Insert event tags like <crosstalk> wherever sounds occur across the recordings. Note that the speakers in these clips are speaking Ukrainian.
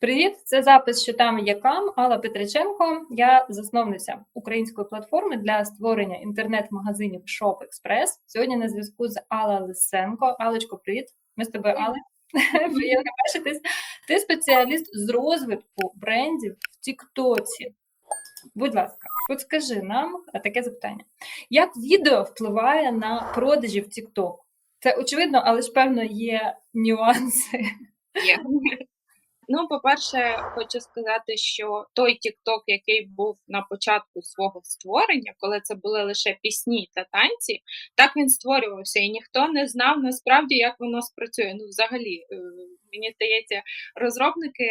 Привіт, це запис що там є кам Алла Петриченко. Я засновниця української платформи для створення інтернет-магазинів Shop Express. Сьогодні на зв'язку з Алла Лисенко. Алечко, привіт. Ми з тобою Алла. Приємно бачитись. Ти спеціаліст з розвитку брендів в Тіктоці. Будь ласка, от скажи нам таке запитання: як відео впливає на продажі в TikTok? Це очевидно, але ж певно є нюанси. Є. <laughs> Ну, по-перше, хочу сказати, що той TikTok, який був на початку свого створення, коли це були лише пісні та танці, так він створювався, і ніхто не знав насправді, як воно спрацює. Ну, взагалі, е, мені здається, розробники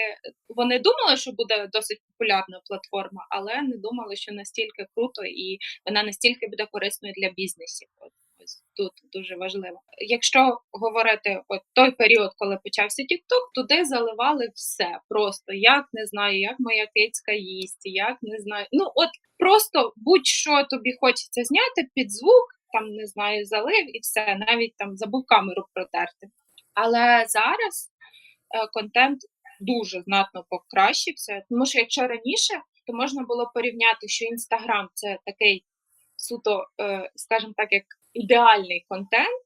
вони думали, що буде досить популярна платформа, але не думали, що настільки круто і вона настільки буде корисною для бізнесів. От тут дуже важливо. Якщо говорити от той період, коли почався TikTok, туди заливали все просто. Як не знаю, як моя кицька їсть, як не знаю. Ну от просто будь-що тобі хочеться зняти під звук, там не знаю, залив і все, навіть там забув камеру протерти. Але зараз е, контент дуже знатно покращився, тому що якщо раніше, то можна було порівняти, що Інстаграм це такий суто, е, скажімо так, як ідеальний контент,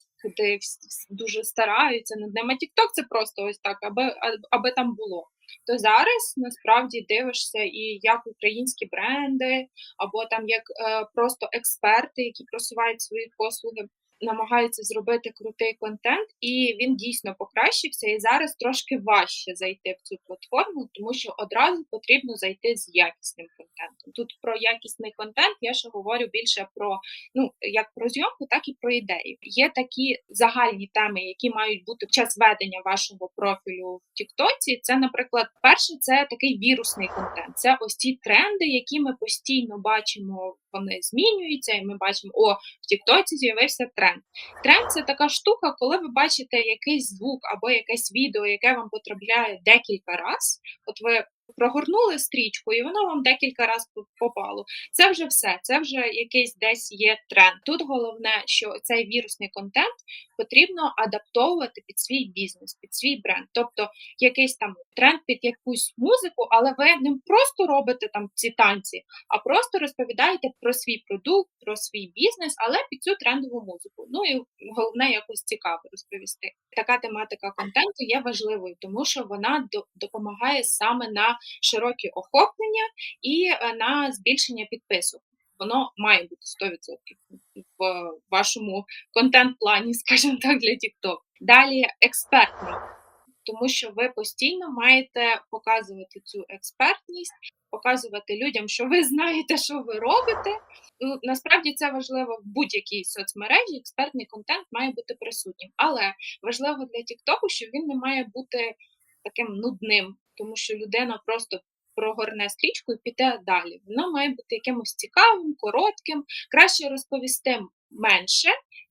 всі дуже стараються над ним. А TikTok це просто ось так, аби, аби там було. То зараз насправді дивишся і як українські бренди, або там як е, просто експерти, які просувають свої послуги, намагаються зробити крутий контент, і він дійсно покращився. І зараз трошки важче зайти в цю платформу, тому що одразу потрібно зайти з якісним контентом. Тут про якісний контент я ще говорю більше про ну як про зйомку, так і про ідею. Є такі загальні теми, які мають бути в час ведення вашого профілю в Тіктоці. Це, наприклад, перше, це такий вірусний контент. Це ось ті тренди, які ми постійно бачимо. Вони змінюються, і ми бачимо, о, в Тіктоці з'явився тренд. Тренд це така штука, коли ви бачите якийсь звук або якесь відео, яке вам потрапляє декілька разів. От ви прогорнули стрічку, і воно вам декілька разів попало. Це вже все, це вже якийсь десь є тренд. Тут головне, що цей вірусний контент потрібно адаптовувати під свій бізнес, під свій бренд. Тобто якийсь там тренд під якусь музику, але ви не просто робите там ці танці, а просто розповідаєте про свій продукт, про свій бізнес, але під цю трендову музику. Ну і головне якось цікаво розповісти. Така тематика контенту є важливою, тому що вона допомагає саме на широкі охоплення і е, на збільшення підписок. Воно має бути 100% в вашому контент-плані, <laughs> скажімо так, для TikTok. Далі експертний, тому що ви постійно маєте показувати цю експертність, показувати людям, що ви знаєте, що ви робите. Ну, Насправді це важливо в будь-якій соцмережі. Експертний контент має бути присутнім, але важливо для TikTok, що він не має бути таким нудним, тому що людина просто прогорне стрічку і піде далі. Вона має бути якимось цікавим, коротким, краще розповісти менше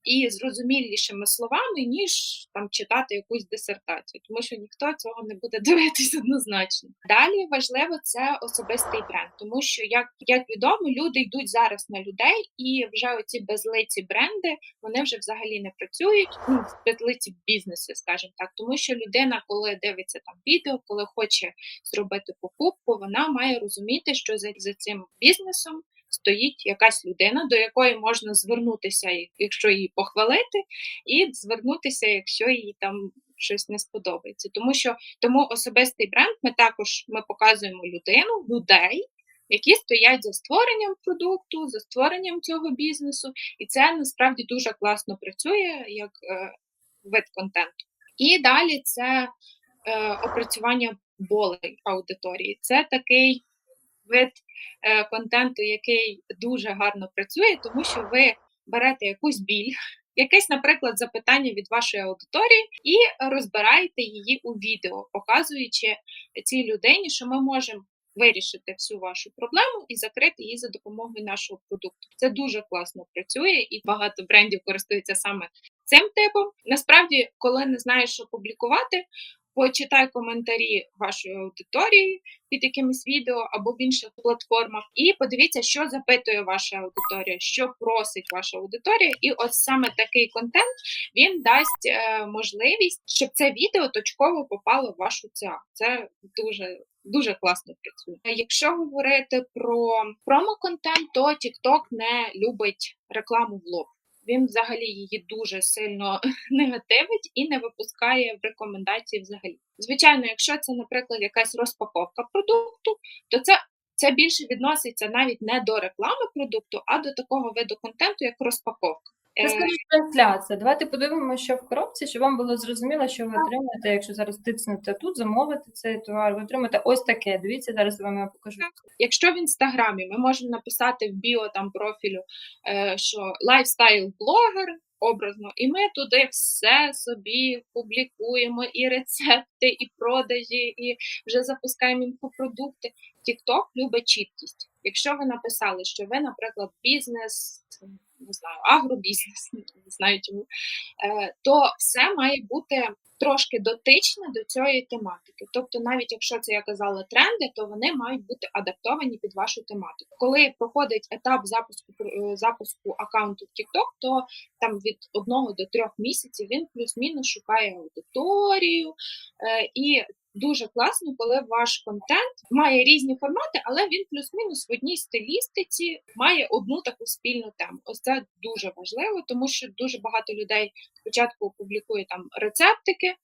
і зрозумілішими словами, ніж там читати якусь дисертацію, тому що ніхто цього не буде <laughs> дивитись однозначно. Далі важливо це особистий бренд, тому що як як відомо, люди йдуть зараз на людей, і вже оці безлиці бренди вони вже взагалі не працюють. Ну безлиці бізнеси, скажімо так, тому що людина, коли дивиться там відео, коли хоче зробити покупку, вона має розуміти, що за, за цим бізнесом стоїть якась людина, до якої можна звернутися, якщо її похвалити, і звернутися, якщо їй там щось не сподобається. Тому що тому особистий бренд ми також ми показуємо людину, людей. Які стоять за створенням продукту, за створенням цього бізнесу, і це насправді дуже класно працює як е, вид контенту. І далі це е, опрацювання болей аудиторії. Це такий вид е, контенту, який дуже гарно працює, тому що ви берете якусь біль. Якесь, наприклад, запитання від вашої аудиторії, і розбираєте її у відео, показуючи цій людині, що ми можемо вирішити всю вашу проблему і закрити її за допомогою нашого продукту. Це дуже класно працює, і багато брендів користуються саме цим типом. Насправді, коли не знаєш, що публікувати, почитай коментарі вашої аудиторії під якимись відео або в інших платформах, і подивіться, що запитує ваша аудиторія, що просить ваша аудиторія. І ось саме такий контент він дасть е, можливість, щоб це відео точково попало в вашу ЦА. Це дуже дуже класно працює. Якщо говорити про промо-контент, то TikTok не любить рекламу в лоб. Він взагалі її дуже сильно <laughs> негативить і не випускає в рекомендації взагалі. Звичайно, якщо це, наприклад, якась розпаковка продукту, то це, це більше відноситься навіть не до реклами продукту, а до такого виду контенту, як розпаковка. Е, скажіть трансляція. Давайте подивимося, що в коробці, щоб вам було зрозуміло, що ви отримаєте, якщо зараз тиснете тут, замовити цей товар, ви отримаєте ось таке. Дивіться, зараз я вам покажу. Якщо в інстаграмі ми можемо написати в біо там профілю, е, що лайфстайл блогер образно, і ми туди все собі публікуємо, і рецепти, і продажі, і вже запускаємо інфопродукти. TikTok любить чіткість. Якщо ви написали, що ви, наприклад, бізнес, не знаю, агробізнес, <laughs> не знаю чому, е, то все має бути трошки дотичне до цієї тематики. Тобто, навіть якщо це я казала тренди, то вони мають бути адаптовані під вашу тематику. Коли проходить етап запуску е, запуску аккаунту в TikTok, то там від одного до трьох місяців він плюс-мінус шукає аудиторію е, і. Дуже класно, коли ваш контент має різні формати, але він плюс-мінус в одній стилістиці має одну таку спільну тему. Ось це дуже важливо, тому що дуже багато людей спочатку публікує там рецептики,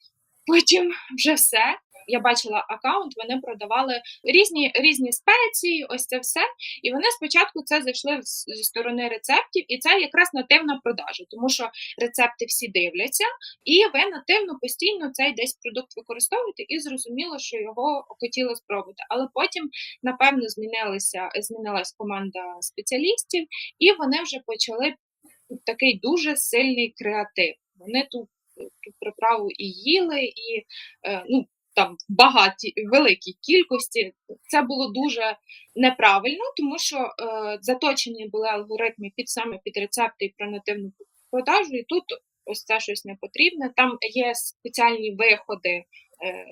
потім вже все. Я бачила аккаунт, вони продавали різні різні спеції, ось це все. І вони спочатку це зайшли зі сторони рецептів, і це якраз нативна продажа, тому що рецепти всі дивляться, і ви нативно постійно цей десь продукт використовуєте, і зрозуміло, що його хотіли спробувати. Але потім, напевно, змінилися змінилась команда спеціалістів, і вони вже почали такий дуже сильний креатив. Вони ту, ту приправу і їли, і е, ну. Там багаті великій кількості це було дуже неправильно, тому що е, заточені були алгоритми під саме під рецепти і про нативну продажу, і тут ось це щось не потрібне. Там є спеціальні виходи е,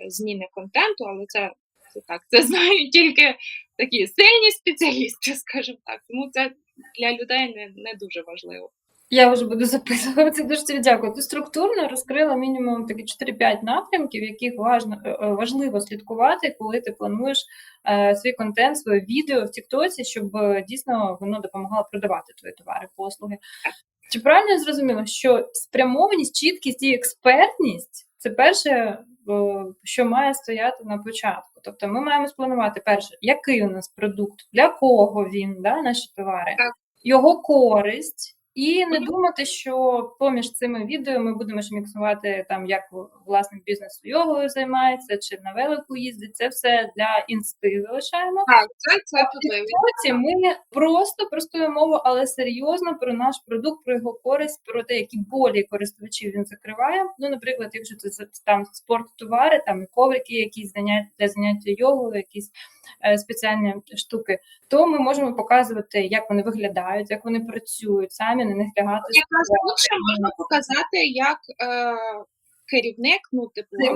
зміни контенту, але це, це так, це знають тільки такі сильні спеціалісти, скажімо так. Тому це для людей не, не дуже важливо. Я вже буду записувати. <laughs> Дуже тобі дякую. Ти структурно розкрила мінімум такі 4-5 напрямків, яких важно, е, е, важливо слідкувати, коли ти плануєш е, свій контент, своє відео в Тіктоці, щоб дійсно воно допомагало продавати твої товари, послуги. Чи правильно я зрозуміла, що спрямованість, чіткість і експертність це перше, що має стояти на початку. Тобто ми маємо спланувати перше, який у нас продукт, для кого він, да, наші товари, його користь. І не думати, що поміж цими відео ми будемо ще міксувати там, як власник бізнесу йогою займається, чи на велику їздить. Це все для інсти залишаємо. Так, це, це. Тіктоці ми просто простою мовою, але серйозно про наш продукт, про його користь, про те, які болі користувачів він закриває. Ну, наприклад, якщо це там спорттовари, там і коврики, якісь заняття для заняття йогою, якісь спеціальні штуки, то ми можемо показувати, як вони виглядають, як вони працюють, самі на них лягати. Якраз тут можна показати, як е, керівник, ну, типу, <laughs>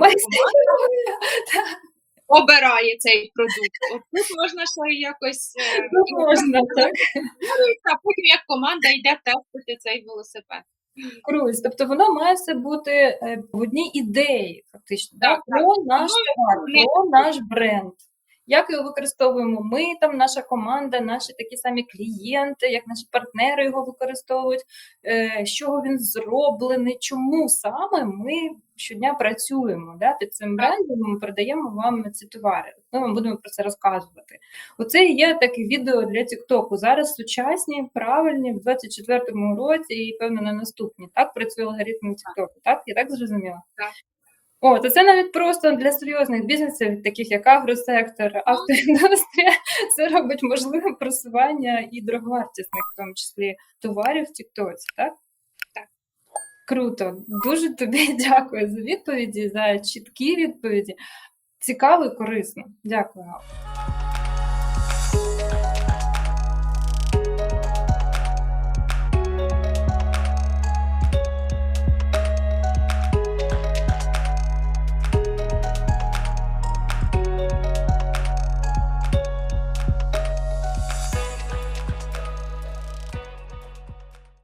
обирає цей продукт. От тут можна ще якось е, <laughs> Ну, можна, так? а потім як команда йде тестити цей велосипед. Круїз. Тобто воно має все бути е, в одній ідеї, фактично, да? Так, про наш Ну, про наш бренд. Як його використовуємо ми, там наша команда, наші такі самі клієнти, як наші партнери його використовують, е, з чого він зроблений, чому саме ми щодня працюємо да, під цим брендом, ми продаємо вам ці товари. Ми вам будемо про це розказувати. Оце є таке відео для Тіктоку. Зараз сучасні, правильні, в 24-му році і, певно, на наступні. Так працює алгоритм Тіктоку. Так? Я так зрозуміла? Так. О, то це навіть просто для серйозних бізнесів, таких як агросектор, автоіндустрія, <laughs> це робить можливе просування і дороговартісних, в тому числі, товарів в Тіктоці, так? Так. Круто. Дуже тобі <laughs> дякую за відповіді, за чіткі відповіді. Цікаво і корисно. Дякую.